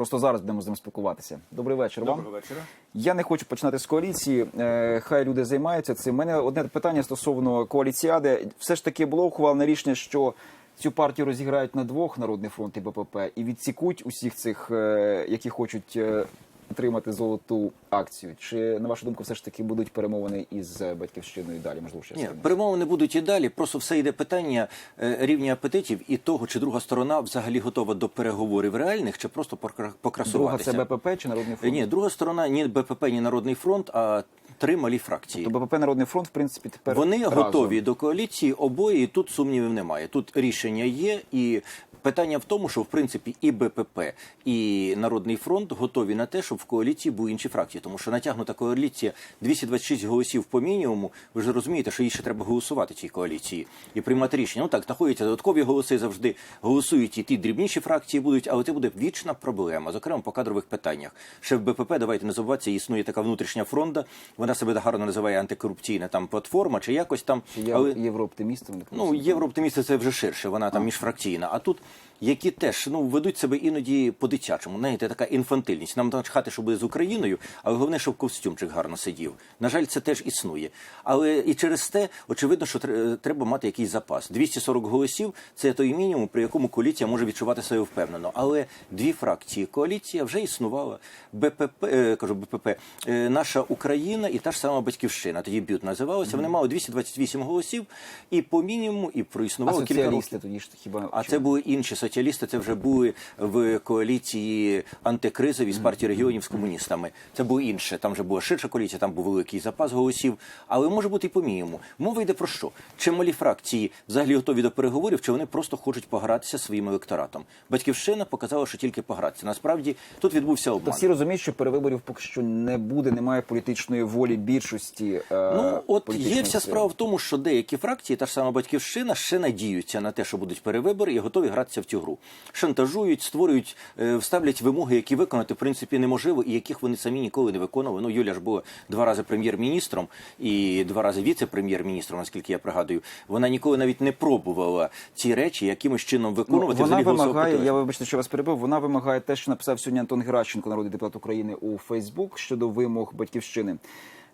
Просто зараз будемо з ним спілкуватися. Добрий вечір вам. Доброго вечора. Я не хочу починати з коаліції. Е, Хай люди займаються цим. У мене одне питання стосовно коаліціади. Все ж таки було ухвалене рішення, що цю партію розіграють на двох народний фронт і БПП і відсікуть усіх цих, е, які хочуть е, отримати золоту акцію. Чи на вашу думку, все ж таки будуть перемовини із е, батьківщиною далі? Можливо, ще Ні, перемовини будуть і далі. Просто все йде питання е, рівня апетитів і того, чи друга сторона взагалі готова до переговорів реальних, чи просто покра- друга це БПП чи народний фронт? Ні, друга сторона ні БПП, ні Народний фронт, а три малі фракції. То БПП Народний фронт, в принципі, тепер Вони разом. готові до коаліції обоє, і тут сумнівів немає. Тут рішення є, і питання в тому, що в принципі і БПП, і Народний фронт готові на те, щоб в коаліції були інші фракції, тому що натягнута коаліція 226 голосів по мінімуму. Ви ж розумієте, що їй ще треба голосувати цій коаліції і приймати рішення. Ну так знаходяться додаткові голоси завжди голосують і ті дрібніші фракції будуть, але це буде вічна проблема, зокрема по кадрових питаннях. Ще в БПП давайте не забуватися, існує така внутрішня фронта. Вона себе гарно називає антикорупційна там платформа чи якось там. Чи Але єврооптимістом? ну єврооптимісти це вже ширше. Вона там міжфракційна. А тут які теж ну ведуть себе іноді по-дитячому. Знаєте, така інфантильність. Нам начхати, що буде з Україною, але головне, щоб костюмчик гарно сидів. На жаль, це теж існує. Але і через те, очевидно, що треба мати якийсь запас. 240 голосів це той мінімум, при якому коаліція може відчувати себе впевнено. Але дві фракції коаліція вже існувала. БПП, е, кажу БПП, е, наша Україна і та ж сама батьківщина. Тоді бют називалося. Вони мали 228 голосів, і по мінімуму, і проіснувало кілька років. тоді ж хіба А це були інші соціалісти. Це вже були в коаліції антикризовій з партії регіонів з комуністами. Це було інше. Там вже була ширша коаліція, там був великий запас голосів. Але може бути і по мінімуму. Мова йде про що? Чи малі фракції взагалі готові до переговорів, чи вони просто хочуть погратися своїм електоратом? Батьківщина показала, що тільки погратися. Насправді тут відбувся То обман. всі розуміють, що перевиборів поки що не буде, немає політичної волі більшості. е, Ну от є вся справа в тому, що деякі фракції, та ж сама батьківщина, ще надіються на те, що будуть перевибори, і готові гратися в цю гру. Шантажують, створюють, е, вставлять вимоги, які виконати в принципі неможливо, і яких вони самі ніколи не виконували. Ну Юля ж була два рази прем'єр-міністром і два рази віце-прем'єр-міністром, наскільки я пригадую. Вона ніколи навіть не пробувала ці речі якимось чином Ну, виконувати. вона взагалі вимагає, я вибачте, що вас перебив. Вона вимагає те, що написав сьогодні Антон Геращенко, народний депутат України у Фейсбук щодо вимог батьківщини.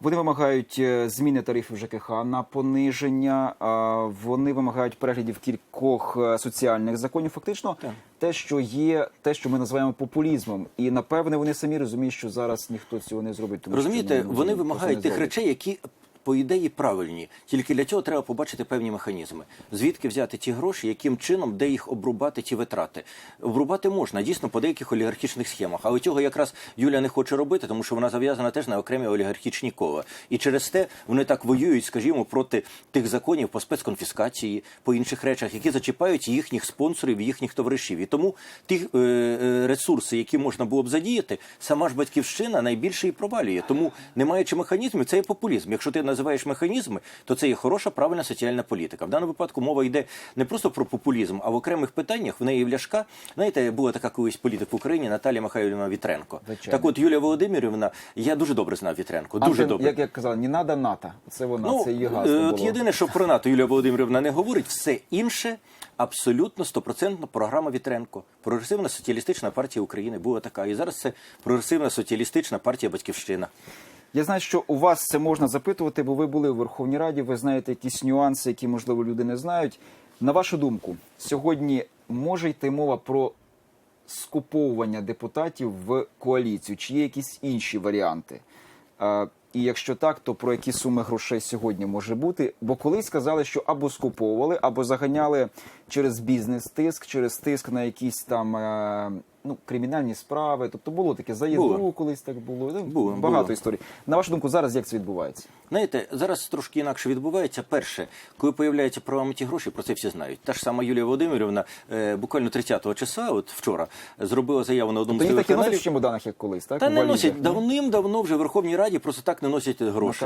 Вони вимагають е, зміни тарифів ЖКХ на пониження. Вони вимагають переглядів кількох е, соціальних законів. Фактично, Так. те, що є, те, що ми називаємо популізмом, і напевне вони самі розуміють, що зараз ніхто цього не зробить. Тому Розумієте, що, вони, вони вимагають тих речей, які по ідеї правильні. Тільки для цього треба побачити певні механізми. Звідки взяти ті гроші, яким чином, де їх обрубати, ті витрати. Обрубати можна дійсно по деяких олігархічних схемах, але цього якраз Юля не хоче робити, тому що вона зав'язана теж на окремі олігархічні кола. І через те вони так воюють, скажімо, проти тих законів по спецконфіскації, по інших речах, які зачіпають їхніх спонсорів, їхніх товаришів. І тому ті е, е, ресурси, які можна було б задіяти, сама ж батьківщина найбільше і провалює. Тому не маючи механізмів, це є популізм. Якщо ти називаєш механізми, то це є хороша, правильна соціальна політика. В даному випадку мова йде не просто про популізм, а в окремих питаннях в неї в Ляшка. Знаєте, була така колись політик в Україні Наталія Михайлівна Вітренко. Звичайно. Так, от Юлія Володимирівна, я дуже добре знав Вітренко. Дуже Антон, добре. Як я казав, не надо НАТО. Це вона, Ну, це її гасло е, от було. єдине, що про НАТО Юлія Володимирівна не говорить, все інше абсолютно стопроцентно програма Вітренко. Прогресивна соціалістична партія України була така. І зараз це прогресивна соціалістична партія Батьківщина. Я знаю, що у вас це можна запитувати, бо ви були у Верховній Раді, ви знаєте якісь нюанси, які, можливо, люди не знають. На вашу думку, сьогодні може йти мова про скуповування депутатів в коаліцію? Чи є якісь інші варіанти? І якщо так, то про які суми грошей сьогодні може бути? Бо колись сказали, що або скуповували, або заганяли через бізнес-тиск, через тиск на якісь там е, ну, кримінальні справи. Тобто було таке за Було. колись так було. Ну, Було, Багато було. історій. На вашу думку, зараз як це відбувається? Знаєте, зараз трошки інакше відбувається. Перше, коли появляються програми ті гроші, про це всі знають. Та ж сама Юлія Володимирівна е, буквально 30-го числа, от вчора, зробила заяву на одному То з їх так і телеканалів. носять як колись, так? Та не носять давним-давно вже в Верховній Раді просто так не носять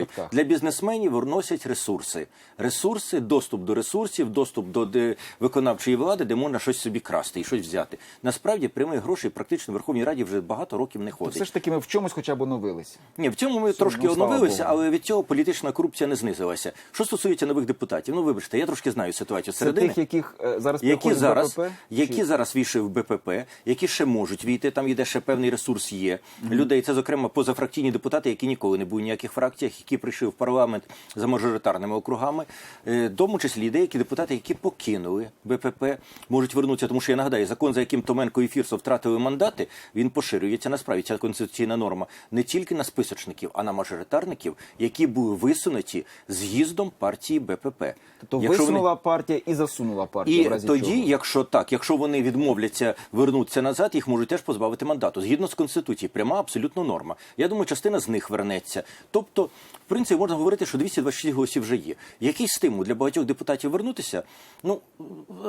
картках. Для бізнесменів носять ресурси. Ресурси, доступ до ресурсів, доступ до виконавчої влади, де можна щось собі красти і щось взяти. Насправді прямих грошей практично в Верховній Раді вже багато років не ходить. Все ж таки ми в чомусь хоча б оновилися. Ні, в цьому ми ну, трошки слава оновилися, але від цього політична корупція не знизилася. Що стосується нових депутатів, ну вибачте, я трошки знаю ситуацію Це тих, яких е, зараз Які зараз, БПП? які Чи- зараз війшли в БПП, які ще можуть війти, там є де ще певний ресурс є людей. Це зокрема позафракційні депутати, які ніколи не були в ніяких фракціях, які прийшли в парламент за мажоритарними округами, Е, тому числі деякі депутати, які покинули БПП, можуть вернутися. Тому що я нагадаю, закон, за яким Томенко і Фірсов втратили мандати, він поширюється насправді. Ця конституційна норма не тільки на списочників, а на мажоритарників, які були висунуті з'їздом партії БПП. Тобто Якщо вони- висунула партія і засунула партію. в разі тоді, чого. якщо так, якщо вони відмовляться вернуться назад, їх можуть теж позбавити мандату. Згідно з конституцією, пряма абсолютно норма. Я думаю, частина з них вернеться. Тобто, в принципі, можна говорити, що 226 голосів вже є. Якийсь стимул для багатьох депутатів вернутися? Ну е,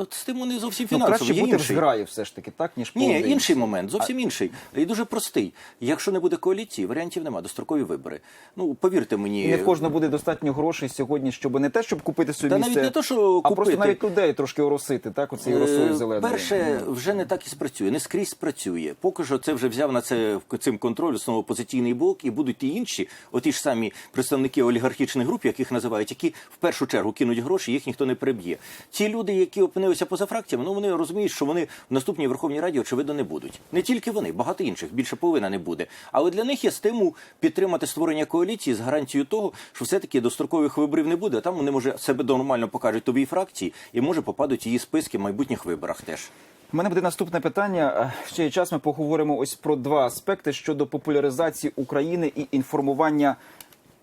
стимул не зовсім ну, фінансовий. краще є бути в інший. зграї все ж таки, так, ніж Ні, поодинці. Інший момент, зовсім інший. І дуже простий. Якщо не буде коаліції, варіантів немає, дострокові вибори. Ну, повірте мені. Не в кожного буде достатньо грошей сьогодні, щоб не те, щоб купити собі Та місце, навіть не то, що а просто навіть людей трошки оросити, так, росою Е, зеленою. Перше, вже не так і спрацює, не скрізь спрацює. Поки що це вже взяв на це цим контроль знову опозиційний блок, і будуть ті інші, оті ж самі представники олігархічних груп, яких називають, які в першу чергу кинуть гроші, їх ніхто не переб'є. Ті люди, які опинилися поза фракціями, ну вони розуміють, що вони в наступній Верховній Раді очевидно не будуть. Не тільки вони, багато інших, більше половина не буде. Але для них є стимул підтримати створення коаліції з гарантією того, що все-таки дострокових виборів не буде. А там вони може себе нормально покажуть тобі фракції, і може попадуть її списки в майбутніх виборах теж. У мене буде наступне питання. Е, Ще є час. Ми поговоримо ось про два аспекти щодо популяризації України і інформування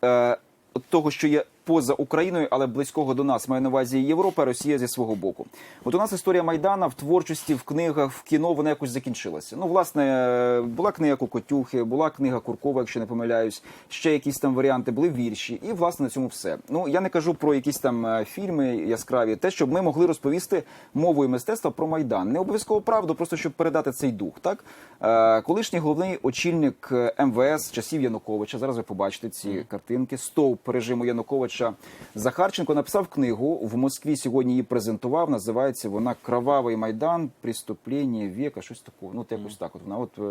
е, того, що є поза Україною, але близького до нас. Маю на увазі Європа, Росія зі свого боку. От у нас історія Майдана в творчості, в книгах, в кіно вона якось закінчилася. Ну, власне, була книга Кокотюхи, була книга Куркова, якщо не помиляюсь, ще якісь там варіанти, були вірші, і власне на цьому все. Ну я не кажу про якісь там е, фільми яскраві, те, щоб ми могли розповісти мовою мистецтва про майдан. Не обов'язково правду, просто щоб передати цей дух. Так е, колишній головний очільник е, МВС часів Януковича. Зараз ви побачите ці картинки. Стовп режиму Януковича Захарченко написав книгу в Москві. Сьогодні її презентував. Називається вона Кровавий майдан, преступлення віка. Щось такого. Ну, якось так. От вона от е,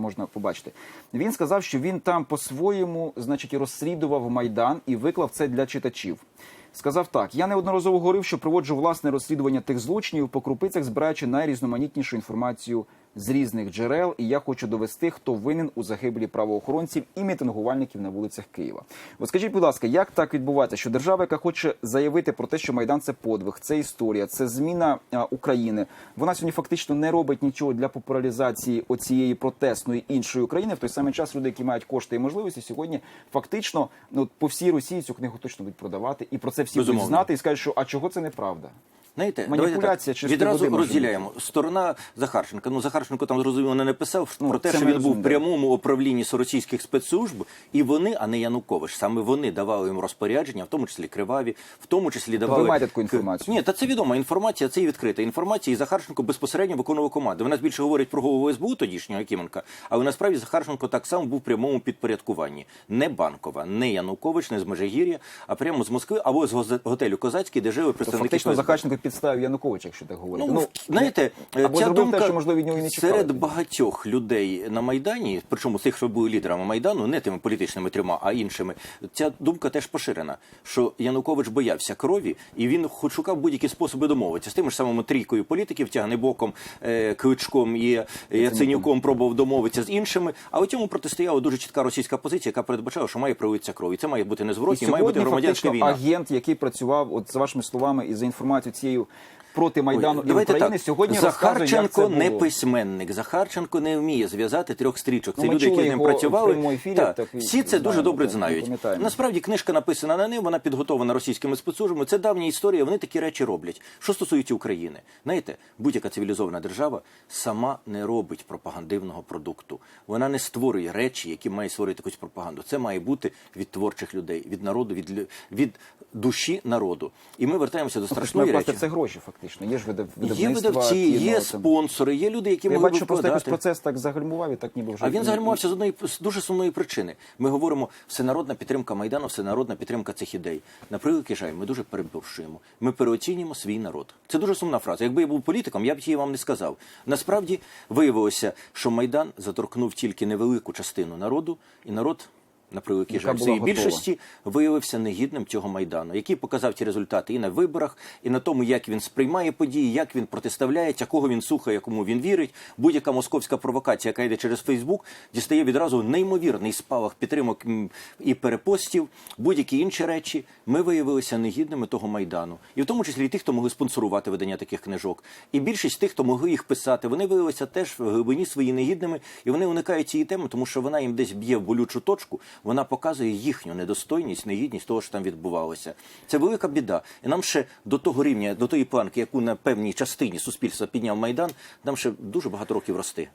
можна побачити. Він сказав, що він там по-своєму, значить, розслідував майдан і виклав це для читачів. Сказав так: я неодноразово говорив, що проводжу власне розслідування тих злочинів по крупицях, збираючи найрізноманітнішу інформацію з різних джерел, і я хочу довести, хто винен у загиблі правоохоронців і мітингувальників на вулицях Києва. От скажіть, будь ласка, як так відбувається, що держава, яка хоче заявити про те, що майдан це подвиг, це історія, це зміна а, України, вона сьогодні фактично не робить нічого для популяризації оцієї протестної іншої України. В той самий час люди, які мають кошти і можливості, сьогодні фактично ну, по всій Росії цю книгу точно будуть продавати, і про це всі Безумовно. будуть знати і скажуть, що а чого це неправда? Знаєте, Маніпуляція так, відразу води розділяємо. Сторона Захарченка. Ну Захарченко там зрозуміло не написав Ну, про те, що він був в прямому управлінні російських спецслужб, і вони, а не Янукович, саме вони давали їм розпорядження, в тому числі криваві, в тому числі давали ви маєте таку інформацію? Ні, та це відома інформація, це і відкрита інформація. І Захарченко безпосередньо виконував команди. Вона більше говорить про голову СБУ тодішнього Якименка, але насправді Захарченко так само був в прямому підпорядкуванні. Не банкова, не Янукович, не з Межигір'я, а прямо з Москви або з готелю Козацький, де жили То представники фактично Захарченко підставив Януковича, якщо так говорити. Ну, знаєте, або ця думка те, що можливо від нього і не чекали. серед багатьох людей на майдані, причому тих, що були лідерами майдану, не тими політичними трьома, а іншими. Ця думка теж поширена, що Янукович боявся крові, і він хоч шукав будь-які способи домовитися з тими ж самими трійкою політиків, тягнебоком, е, Кличком і Яценюком пробував домовитися з іншими. А у цьому протистояла дуже чітка російська позиція, яка передбачала, що має проводитися кров. І це має бути незворотні, має бути громадянська війна. агент, який працював, от за вашими словами, і за інформацією you. Проти майдану Ой, і України, так. сьогодні розказує, як Захарченко це не було. письменник. Захарченко не вміє зв'язати трьох стрічок. Це Ну, люди, які з ним працювали. ефірі, Так, так всі це дуже добре знають. Насправді книжка написана на ним, вона підготовлена російськими спецслужбами. Це давня історія. Вони такі речі роблять. Що стосується України, знаєте, будь-яка цивілізована держава сама не робить пропагандивного продукту. Вона не створює речі, які має створити якусь пропаганду. Це має бути від творчих людей, від народу, від від душі народу. І ми вертаємося до страшної речі. це гроші, фактично. Фактично? Є ж видав, Є видавці, кіно, є там. спонсори, є люди, які Я могли бачу, просто якось подати. процес так загальмував і так ніби вже. А він загальмувався з одної з дуже сумної причини. Ми говоримо всенародна підтримка майдану, всенародна підтримка цих ідей. На превеликий жаль, ми дуже переборщуємо. Ми переоцінюємо свій народ. Це дуже сумна фраза. Якби я був політиком, я б її вам не сказав. Насправді виявилося, що майдан заторкнув тільки невелику частину народу, і народ. На превеликий жаль, своїй більшості виявився негідним цього майдану, який показав ті результати і на виборах, і на тому, як він сприймає події, як він протиставляється, кого він слухає, кому він вірить. Будь-яка московська провокація, яка йде через Фейсбук, дістає відразу неймовірний спалах підтримок і перепостів, будь-які інші речі. Ми виявилися негідними того майдану, і в тому числі і тих, хто могли спонсорувати видання таких книжок. І більшість тих, хто могли їх писати, вони виявилися теж в глибині свої негідними, і вони уникають цієї теми, тому що вона їм десь б'є в болючу точку. Вона показує їхню недостойність, негідність того, що там відбувалося. Це велика біда. І нам ще до того рівня, до тої планки, яку на певній частині суспільства підняв майдан, нам ще дуже багато років рости.